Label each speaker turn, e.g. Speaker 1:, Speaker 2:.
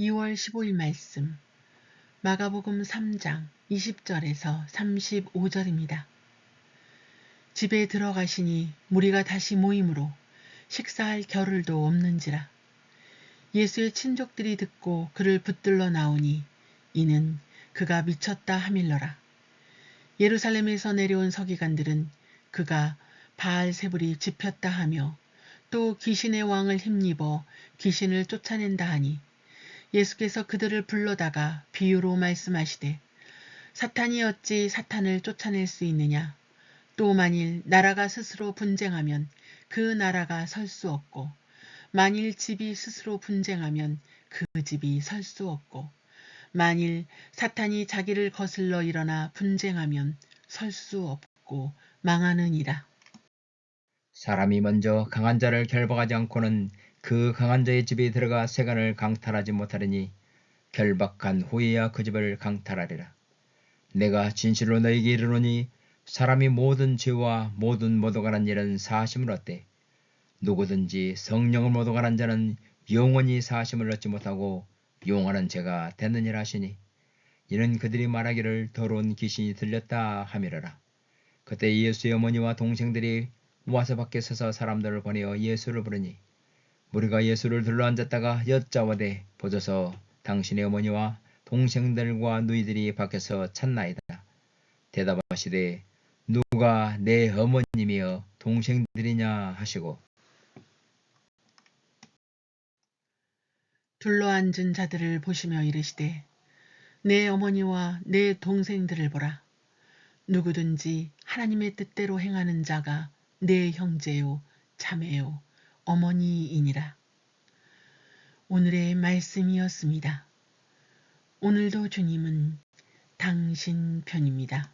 Speaker 1: 2월 15일 말씀 마가복음 3장 20절에서 35절입니다. 집에 들어가시니 무리가 다시 모임으로 식사할 겨를도 없는지라 예수의 친족들이 듣고 그를 붙들러 나오니 이는 그가 미쳤다 하밀러라. 예루살렘에서 내려온 서기관들은 그가 바알세불이 집혔다 하며 또 귀신의 왕을 힘입어 귀신을 쫓아낸다 하니 예수께서 그들을 불러다가 비유로 말씀하시되 사탄이 어찌 사탄을 쫓아낼 수 있느냐 또 만일 나라가 스스로 분쟁하면 그 나라가 설 수 없고 만일 집이 스스로 분쟁하면 그 집이 설 수 없고 만일 사탄이 자기를 거슬러 일어나 분쟁하면 설 수 없고 망하느니라.
Speaker 2: 사람이 먼저 강한 자를 결박하지 않고는 그 강한 자의 집에 들어가 세간을 강탈하지 못하리니 결박한 후에야 그 집을 강탈하리라. 내가 진실로 너에게 이르노니 사람이 모든 죄와 모든 모독하는 일은 사심을 얻되 누구든지 성령을 모독하는 자는 영원히 사심을 얻지 못하고 용하는 죄가 되느니라 하시니 이는 그들이 말하기를 더러운 귀신이 들렸다 함이러라. 그때 예수의 어머니와 동생들이 와서 밖에 서서 사람들을 보내어 예수를 부르니 우리가 예수를 둘러앉았다가 여짜와대 보소서 당신의 어머니와 동생들과 누이들이 밖에서 찾나이다. 대답하시되 누가 내 어머님이여 동생들이냐 하시고
Speaker 1: 둘러앉은 자들을 보시며 이르시되 내 어머니와 내 동생들을 보라. 누구든지 하나님의 뜻대로 행하는 자가 내 형제요 자매요 어머니이니라. 오늘의 말씀이었습니다. 오늘도 주님은 당신 편입니다.